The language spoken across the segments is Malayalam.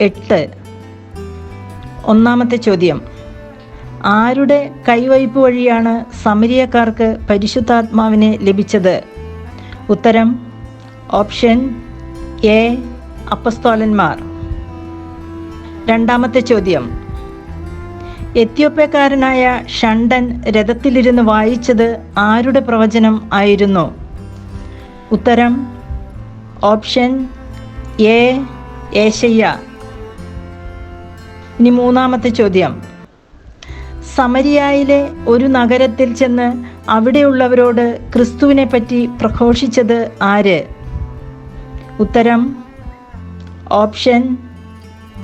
എട്ട്. ഒന്നാമത്തെ ചോദ്യം. ആരുടെ കൈവയ്പ് വഴിയാണ് സമരിയക്കാർക്ക് പരിശുദ്ധാത്മാവിനെ ലഭിച്ചത്? ഉത്തരം ഓപ്ഷൻ എ അപ്പസ്തോലന്മാർ. രണ്ടാമത്തെ ചോദ്യം. എത്യോപ്യക്കാരനായ ഷണ്ടൻ രഥത്തിലിരുന്ന് വായിച്ചത് ആരുടെ പ്രവചനം ആയിരുന്നു? ഉത്തരം ഓപ്ഷൻ എ ഏശയ്യ. ഇനി മൂന്നാമത്തെ ചോദ്യം. സമരിയായിലെ ഒരു നഗരത്തിൽ ചെന്ന് അവിടെയുള്ളവരോട് ക്രിസ്തുവിനെ പറ്റി പ്രഘോഷിച്ചത് ആര്? ഉത്തരം ഓപ്ഷൻ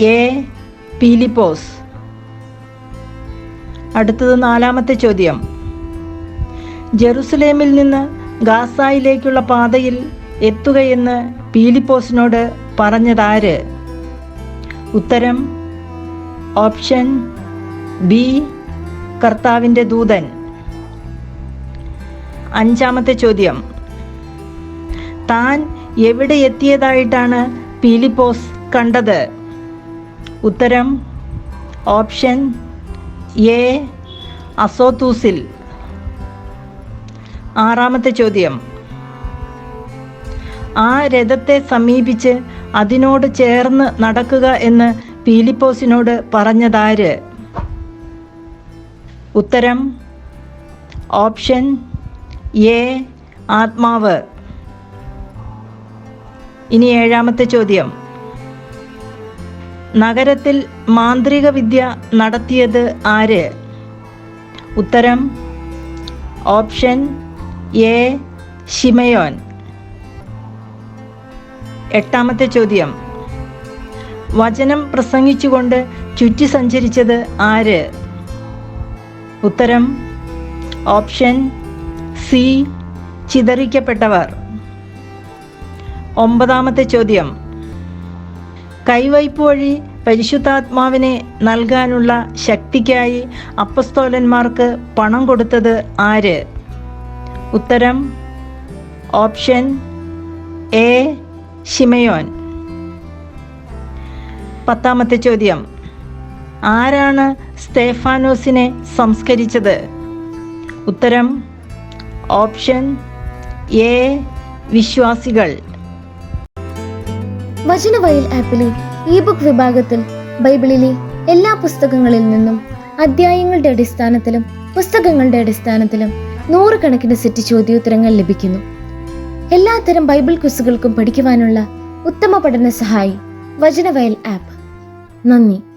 എ പീലിപ്പോസ്. അടുത്തത് നാലാമത്തെ ചോദ്യം. ജെറുസലേമിൽ നിന്ന് ഗാസായിലേക്കുള്ള പാതയിൽ എത്തുകയെന്ന് പീലിപ്പോസിനോട് പറഞ്ഞതാര്? ഉത്തരം ഓപ്ഷൻ ബി കർത്താവിന്റെ ദൂതൻ. അഞ്ചാമത്തെ ചോദ്യം. താൻ എവിടെ എത്തിയതായിട്ടാണ് പീലിപ്പോസ് കണ്ടത്? ഉത്തരം ഓപ്ഷൻ എ അസോത്തൂസിൽ. ആറാമത്തെ ചോദ്യം. ആ രഥത്തെ സമീപിച്ച് അതിനോട് ചേർന്ന് നടക്കുക എന്ന് പീലിപ്പോസിനോട് പറഞ്ഞതാര്? ഉത്തരം ഓപ്ഷൻ എ ആത്മാവ്. ഇനി ഏഴാമത്തെ ചോദ്യം. നഗരത്തിൽ മാന്ത്രിക വിദ്യ നടത്തിയത് ആര്? ഉത്തരം ഓപ്ഷൻ എ ഷിമയോൻ എട്ടാമത്തെ ചോദ്യം. വചനം പ്രസംഗിച്ചുകൊണ്ട് ചുറ്റി സഞ്ചരിച്ചത് ആര്? ഉത്തരം ഓപ്ഷൻ സി ചിതറിക്കപ്പെട്ടവർ. ഒമ്പതാമത്തെ ചോദ്യം. കൈവയ്പ് വഴി പരിശുദ്ധാത്മാവിനെ നൽകാനുള്ള ശക്തിക്കായി അപ്പസ്തോലന്മാർക്ക് പണം കൊടുത്തത് ആര്? ഉത്തരം ഓപ്ഷൻ എ ഷിമയോൻ പത്താമത്തെ ചോദ്യം. ആരാണ് സ്തേഫാനോസിനെ സംസ്കരിച്ചത്? ഉത്തരം ഓപ്ഷൻ എ വിശ്വാസികൾ. വചനവയൽ ആപ്പിലെ ഇ ബുക്ക് വിഭാഗത്തിൽ ബൈബിളിലെ എല്ലാ പുസ്തകങ്ങളിൽ നിന്നും അധ്യായങ്ങളുടെ അടിസ്ഥാനത്തിലും പുസ്തകങ്ങളുടെ അടിസ്ഥാനത്തിലും നൂറുകണക്കിന് സെറ്റ് ചോദ്യോത്തരങ്ങൾ ലഭിക്കുന്നു. എല്ലാത്തരം ബൈബിൾ ക്വിസുകൾക്കും പഠിക്കുവാനുള്ള ഉത്തമ പഠന സഹായി വചനവയൽ ആപ്പ്. 何？